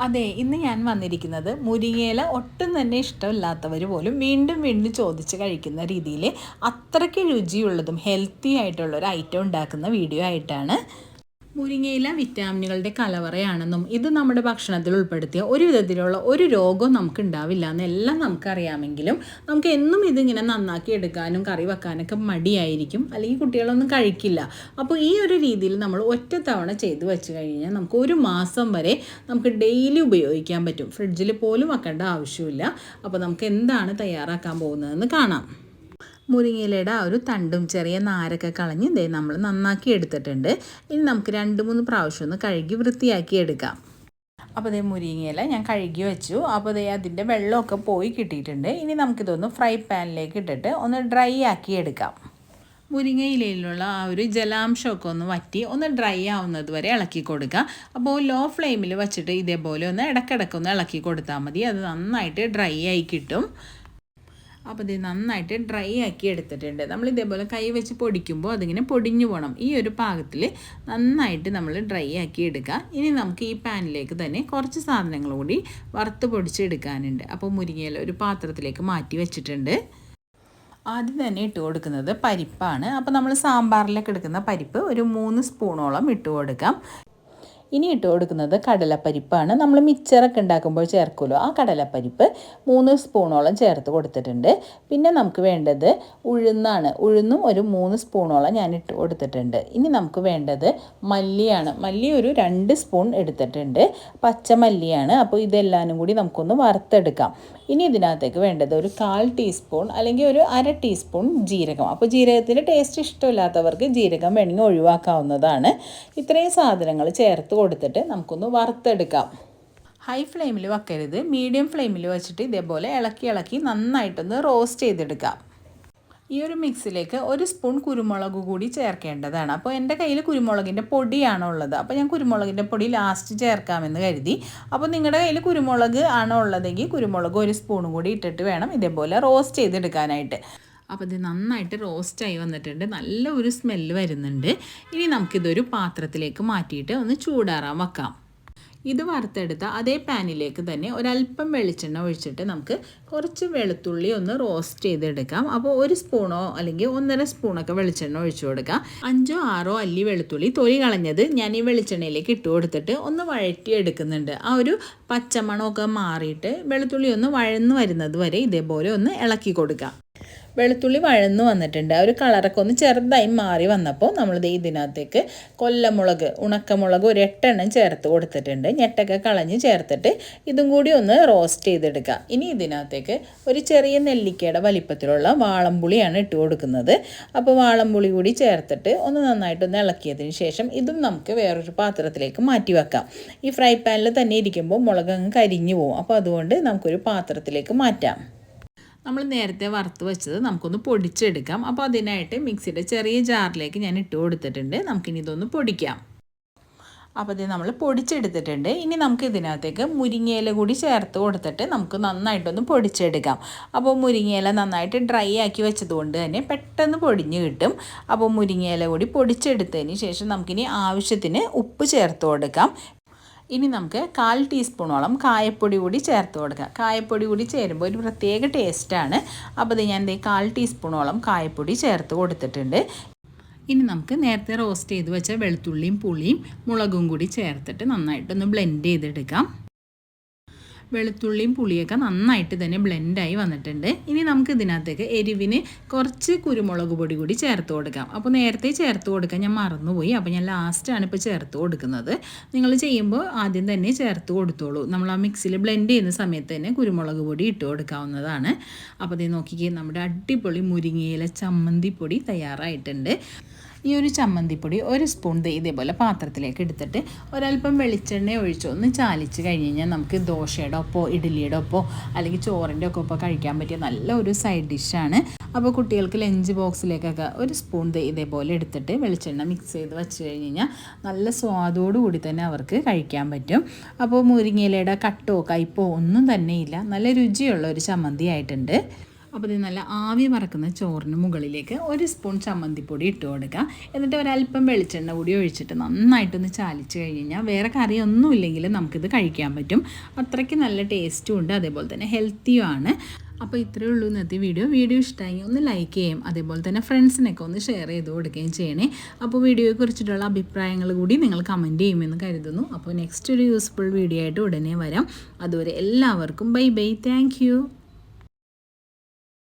അതെ ഇന്ന് ഞാൻ വന്നിരിക്കുന്നത് മുരിങ്ങയില ഒട്ടും തന്നെ ഇഷ്ടമില്ലാത്തവർ പോലും വീണ്ടും വീണ്ടും ചോദിച്ച് കഴിക്കുന്ന രീതിയിൽ അത്രയ്ക്ക് രുചിയുള്ളതും ഹെൽത്തി ആയിട്ടുള്ള ഒരു ഐറ്റം ഉണ്ടാക്കുന്ന വീഡിയോ ആയിട്ടാണ് മുരിങ്ങയില വിറ്റാമിനുകളുടെ കലവറയാണെന്നും ഇത് നമ്മുടെ ഭക്ഷണത്തിൽ ഉൾപ്പെടുത്തിയ ഒരു വിധത്തിലുള്ള ഒരു രോഗവും നമുക്ക് ഉണ്ടാവില്ല എന്നെല്ലാം നമുക്കറിയാമെങ്കിലും നമുക്ക് എന്നും ഇതിങ്ങനെ നന്നാക്കി എടുക്കാനും കറി വെക്കാനൊക്കെ മടിയായിരിക്കും. അല്ലെങ്കിൽ കുട്ടികളൊന്നും കഴിക്കില്ല. അപ്പോൾ ഈ ഒരു രീതിയിൽ നമ്മൾ ഒറ്റ തവണ ചെയ്ത് വെച്ച് കഴിഞ്ഞാൽ നമുക്ക് ഒരു മാസം വരെ നമുക്ക് ഡെയിലി ഉപയോഗിക്കാൻ പറ്റും. ഫ്രിഡ്ജിൽ പോലും വെക്കേണ്ട ആവശ്യമില്ല. അപ്പോൾ നമുക്ക് എന്താണ് തയ്യാറാക്കാൻ പോകുന്നതെന്ന് കാണാം. മുരിങ്ങയിലയുടെ ആ ഒരു തണ്ടും ചെറിയ നാരൊക്കെ കളഞ്ഞ് ഇതേ നമ്മൾ നന്നാക്കി എടുത്തിട്ടുണ്ട്. ഇനി നമുക്ക് രണ്ട് മൂന്ന് പ്രാവശ്യം ഒന്ന് കഴുകി വൃത്തിയാക്കി എടുക്കാം. അപ്പോൾ അതേ മുരിങ്ങയില ഞാൻ കഴുകി വെച്ചു. അപ്പോൾ അതേ അതിന്റെ വെള്ളമൊക്കെ പോയി കിട്ടിയിട്ടുണ്ട്. ഇനി നമുക്കിതൊന്ന് ഫ്രൈ പാനിലേക്ക് ഇട്ടിട്ട് ഒന്ന് ഡ്രൈ ആക്കി എടുക്കാം. മുരിങ്ങയിലയിലുള്ള ആ ഒരു ജലാംശമൊക്കെ ഒന്ന് വറ്റി ഒന്ന് ഡ്രൈ ആവുന്നത് വരെ ഇളക്കി കൊടുക്കുക അപ്പോൾ ലോ ഫ്ലെയിമിൽ വെച്ചിട്ട് ഇതേപോലെ ഒന്ന് ഇടയ്ക്കിടയ്ക്കൊന്ന് ഇളക്കി കൊടുത്താൽ മതി. അത് നന്നായിട്ട് ഡ്രൈ ആയി കിട്ടും. അപ്പോൾ ഇത് നന്നായിട്ട് ഡ്രൈ ആക്കി എടുത്തിട്ടുണ്ട്. നമ്മൾ ഇതേപോലെ കൈ വെച്ച് പൊടിക്കുമ്പോൾ അതിങ്ങനെ പൊടിഞ്ഞു പോകണം ഈ ഒരു പാകത്തിൽ നന്നായിട്ട് നമ്മൾ ഡ്രൈ ആക്കി എടുക്കുക. ഇനി നമുക്ക് ഈ പാനിലേക്ക് തന്നെ കുറച്ച് സാധനങ്ങൾ കൂടി വറുത്ത് പൊടിച്ചെടുക്കാനുണ്ട് അപ്പോൾ മുരിങ്ങയില ഒരു പാത്രത്തിലേക്ക് മാറ്റി വെച്ചിട്ടുണ്ട്. ആദ്യം തന്നെ ഇട്ട് കൊടുക്കുന്നത് പരിപ്പാണ്. അപ്പോൾ നമ്മൾ സാമ്പാറിലേക്ക് എടുക്കുന്ന പരിപ്പ് ഒരു മൂന്ന് സ്പൂണോളം ഇട്ട് കൊടുക്കാം. ഇനി ഇട്ട് കൊടുക്കുന്നത് കടലപ്പരിപ്പാണ്. നമ്മൾ മിച്ചറൊക്കെ ഉണ്ടാക്കുമ്പോൾ ചേർക്കുമല്ലോ. ആ കടലപ്പരിപ്പ് മൂന്ന് സ്പൂണോളം ചേർത്ത് കൊടുത്തിട്ടുണ്ട്. പിന്നെ നമുക്ക് വേണ്ടത് ഉഴുന്നാണ്. ഉഴുന്നും ഒരു മൂന്ന് സ്പൂണോളം ഞാൻ ഇട്ട് കൊടുത്തിട്ടുണ്ട്. ഇനി നമുക്ക് വേണ്ടത് മല്ലിയാണ്. മല്ലി ഒരു രണ്ട് സ്പൂൺ എടുത്തിട്ടുണ്ട്. പച്ചമല്ലിയാണ്. അപ്പോൾ ഇതെല്ലാനും കൂടി നമുക്കൊന്ന് വറുത്തെടുക്കാം. ഇനി ഇതിനകത്തേക്ക് വേണ്ടത് ഒരു കാൽ ടീസ്പൂൺ അല്ലെങ്കിൽ ഒരു അര ടീസ്പൂൺ ജീരകം. അപ്പോൾ ജീരകത്തിന്റെ ടേസ്റ്റ് ഇഷ്ടമില്ലാത്തവർക്ക് ജീരകം വേണമെങ്കിൽ ഒഴിവാക്കാവുന്നതാണ്. ഇത്രയും സാധനങ്ങൾ ചേർത്ത് കൊടുത്തിട്ട് നമുക്കൊന്ന് വറുത്തെടുക്കാം. ഹൈ ഫ്ലെയിമിൽ വെക്കരുത്. മീഡിയം ഫ്ലെയിമിൽ വെച്ചിട്ട് ഇതേപോലെ ഇളക്കി ഇളക്കി നന്നായിട്ടൊന്ന് റോസ്റ്റ് ചെയ്തെടുക്കാം. ഈ ഒരു മിക്സിലേക്ക് ഒരു സ്പൂൺ കുരുമുളക് കൂടി ചേർക്കേണ്ടതാണ്. അപ്പോൾ എന്റെ കയ്യിൽ കുരുമുളകിന്റെ പൊടിയാണ് ഉള്ളത്. അപ്പോൾ ഞാൻ കുരുമുളകിന്റെ പൊടി ലാസ്റ്റ് ചേർക്കാമെന്ന് കരുതി. അപ്പോൾ നിങ്ങളുടെ കയ്യിൽ കുരുമുളക് ആണോ ഉള്ളതെങ്കിൽ കുരുമുളക് ഒരു സ്പൂണും കൂടി ഇട്ടിട്ട് വേണം ഇതേപോലെ റോസ്റ്റ് ചെയ്തെടുക്കാനായിട്ട്. അപ്പോൾ ഇത് നന്നായിട്ട് റോസ്റ്റായി വന്നിട്ടുണ്ട്. നല്ല ഒരു സ്മെല്ല് വരുന്നുണ്ട്. ഇനി നമുക്കിതൊരു പാത്രത്തിലേക്ക് മാറ്റിയിട്ട് ഒന്ന് ചൂടാറാൻ വെക്കാം. ഇത് വറുത്തെടുത്ത അതേ പാനിലേക്ക് തന്നെ ഒരല്പം വെളിച്ചെണ്ണ ഒഴിച്ചിട്ട് നമുക്ക് കുറച്ച് വെളുത്തുള്ളി ഒന്ന് റോസ്റ്റ് ചെയ്തെടുക്കാം. അപ്പോൾ ഒരു സ്പൂണോ അല്ലെങ്കിൽ ഒന്നര സ്പൂണൊക്കെ വെളിച്ചെണ്ണ ഒഴിച്ചു കൊടുക്കാം. അഞ്ചോ ആറോ അല്ലി വെളുത്തുള്ളി തൊലി കളഞ്ഞത് ഞാൻ ഈ വെളിച്ചെണ്ണയിലേക്ക് ഇട്ട് കൊടുത്തിട്ട് ഒന്ന് വഴറ്റി എടുക്കുന്നുണ്ട് ആ ഒരു പച്ചമണമൊക്കെ മാറിയിട്ട് വെളുത്തുള്ളി ഒന്ന് വഴന്നു വരുന്നത് വരെ ഇതേപോലെ ഒന്ന് ഇളക്കി കൊടുക്കാം. വെളുത്തുള്ളി വഴന്നു വന്നിട്ടുണ്ട്. ആ ഒരു കളറൊക്കെ ഒന്ന് ചെറുതായി മാറി വന്നപ്പോൾ നമ്മൾ നമ്മളിത് ഇതിനകത്തേക്ക് കൊല്ലമുളക് ഉണക്കമുളക് ഒരു എട്ടെണ്ണം ചേർത്ത് കൊടുത്തിട്ടുണ്ട്. ഞെട്ടൊക്കെ കളഞ്ഞ് ചേർത്തിട്ട് ഇതും കൂടി ഒന്ന് റോസ്റ്റ് ചെയ്തെടുക്കുക ഇനി ഇതിനകത്തേക്ക് ഒരു ചെറിയ നെല്ലിക്കയുടെ വലിപ്പത്തിലുള്ള വാളംപുളിയാണ് ഇട്ട് കൊടുക്കുന്നത്. അപ്പോൾ വാളംപുളി കൂടി ചേർത്തിട്ട് ഒന്ന് നന്നായിട്ടൊന്ന് ഇളക്കിയതിന് ശേഷം ഇതും നമുക്ക് വേറൊരു പാത്രത്തിലേക്ക് മാറ്റി വെക്കാം. ഈ ഫ്രൈ പാനിൽ തന്നെ ഇരിക്കുമ്പോൾ മുളക് അങ്ങ് കരിഞ്ഞു പോകും അപ്പോൾ അതുകൊണ്ട് നമുക്കൊരു പാത്രത്തിലേക്ക് മാറ്റാം. നമ്മൾ നേരത്തെ വറുത്ത് വെച്ചത് നമുക്കൊന്ന് പൊടിച്ചെടുക്കാം. അപ്പോൾ അതിനായിട്ട് മിക്സിയുടെ ചെറിയ ജാറിലേക്ക് ഞാൻ ഇട്ട് കൊടുത്തിട്ടുണ്ട്. നമുക്കിനി ഇതൊന്ന് പൊടിക്കാം. അപ്പോൾ ഇത് നമ്മൾ പൊടിച്ചെടുത്തിട്ടുണ്ട്. ഇനി നമുക്ക് ഇതിനകത്തേക്ക് മുരിങ്ങയില കൂടി ചേർത്ത് കൊടുത്തിട്ട് നമുക്ക് നന്നായിട്ടൊന്ന് പൊടിച്ചെടുക്കാം. അപ്പോൾ മുരിങ്ങയില നന്നായിട്ട് ഡ്രൈ ആക്കി വെച്ചതുകൊണ്ട് തന്നെ പെട്ടെന്ന് പൊടിഞ്ഞ് കിട്ടും. അപ്പോൾ മുരിങ്ങയില കൂടി പൊടിച്ചെടുത്തതിന് ശേഷം നമുക്കിനി ആവശ്യത്തിന് ഉപ്പ് ചേർത്ത് കൊടുക്കാം. ഇനി നമുക്ക് കാൽ ടീസ്പൂണോളം കായപ്പൊടി കൂടി ചേർത്ത് കൊടുക്കുക. കായപ്പൊടി കൂടി ചേരുമ്പോൾ ഒരു പ്രത്യേക ടേസ്റ്റാണ് അപ്പോൾ ഇത് ഞാൻ കാൽ ടീസ്പൂണോളം കായപ്പൊടി ചേർത്ത് കൊടുത്തിട്ടുണ്ട്. ഇനി നമുക്ക് നേരത്തെ റോസ്റ്റ് ചെയ്ത് വെച്ച വെളുത്തുള്ളിയും പുളിയും മുളകും കൂടി ചേർത്തിട്ട് നന്നായിട്ടൊന്ന് ബ്ലെൻഡ് ചെയ്തെടുക്കാം. വെളുത്തുള്ളിയും പുളിയൊക്കെ നന്നായിട്ട് തന്നെ ബ്ലെൻഡായി വന്നിട്ടുണ്ട്. ഇനി നമുക്ക് ഇതിനകത്തേക്ക് എരിവിന് കുറച്ച് കുരുമുളക് പൊടി കൂടി ചേർത്ത് കൊടുക്കാം. അപ്പോൾ നേരത്തെ ചേർത്ത് കൊടുക്കാൻ ഞാൻ മറന്നുപോയി. അപ്പോൾ ഞാൻ ലാസ്റ്റാണ് ഇപ്പോൾ ചേർത്ത് കൊടുക്കുന്നത്. നിങ്ങൾ ചെയ്യുമ്പോൾ ആദ്യം തന്നെ ചേർത്ത് കൊടുത്തോളൂ. നമ്മൾ ആ മിക്സിയിൽ ബ്ലെൻഡ് ചെയ്യുന്ന സമയത്ത് തന്നെ കുരുമുളക് പൊടി ഇട്ട് കൊടുക്കാവുന്നതാണ്. അപ്പോൾ ഇത് നോക്കിക്കേ നമ്മുടെ അടിപൊളി മുരിങ്ങയില ചമ്മന്തിപ്പൊടി തയ്യാറായിട്ടുണ്ട്. ഈ ഒരു ചമ്മന്തിപ്പൊടി ഒരു സ്പൂൺ ഇതേപോലെ പാത്രത്തിലേക്ക് എടുത്തിട്ട് ഒരല്പം വെളിച്ചെണ്ണ ഒഴിച്ച് ഒന്ന് ചാലിച്ച് കഴിഞ്ഞ് കഴിഞ്ഞാൽ നമുക്ക് ദോശയുടെ ഒപ്പോ ഇഡ്ഡലിയുടെ ഒപ്പോ അല്ലെങ്കിൽ ചോറിന്റെ ഒക്കെ ഒപ്പം കഴിക്കാൻ പറ്റിയ നല്ല ഒരു സൈഡ് ഡിഷാണ്. അപ്പോൾ കുട്ടികൾക്ക് ലഞ്ച് ബോക്സിലേക്കൊക്കെ ഒരു സ്പൂൺ ഇതേപോലെ എടുത്തിട്ട് വെളിച്ചെണ്ണ മിക്സ് ചെയ്ത് വെച്ച് കഴിഞ്ഞ് കഴിഞ്ഞാൽ നല്ല സ്വാദോടുകൂടി തന്നെ അവർക്ക് കഴിക്കാൻ പറ്റും. അപ്പോൾ മുരിങ്ങയിലയുടെ കട്ടോ കയ്പോ ഒന്നും തന്നെയില്ല നല്ല രുചിയുള്ള ഒരു ചമ്മന്തി ആയിട്ടുണ്ട്. അപ്പോൾ ഇത് നല്ല ആവി പറക്കുന്ന ചോറിന് മുകളിലേക്ക് ഒരു സ്പൂൺ ചമ്മന്തിപ്പൊടി ഇട്ട് കൊടുക്കുക എന്നിട്ട് ഒരല്പം വെളിച്ചെണ്ണ കൂടി ഒഴിച്ചിട്ട് നന്നായിട്ടൊന്ന് ചാലിച്ച് കഴിഞ്ഞാൽ വേറെ കറിയൊന്നും ഇല്ലെങ്കിലും നമുക്കിത് കഴിക്കാൻ പറ്റും. അത്രയ്ക്ക് നല്ല ടേസ്റ്റും ഉണ്ട്. അതേപോലെ തന്നെ ഹെൽത്തിയുമാണ് അപ്പോൾ ഇത്രയേ ഉള്ളൂ ഇന്നത്തെ വീഡിയോ വീഡിയോ ഇഷ്ടമായി ഒന്ന് ലൈക്ക് ചെയ്യും. അതേപോലെ തന്നെ ഫ്രണ്ട്സിനൊക്കെ ഒന്ന് ഷെയർ ചെയ്ത് കൊടുക്കുകയും ചെയ്യണേ. അപ്പോൾ വീഡിയോയെക്കുറിച്ചിട്ടുള്ള അഭിപ്രായങ്ങൾ കൂടി നിങ്ങൾ കമന്റ് ചെയ്യുമെന്ന് കരുതുന്നു. അപ്പോൾ നെക്സ്റ്റ് ഒരു യൂസ്ഫുൾ വീഡിയോ ആയിട്ട് ഉടനെ വരാം. അതുവരെ എല്ലാവർക്കും ബൈ ബൈ താങ്ക്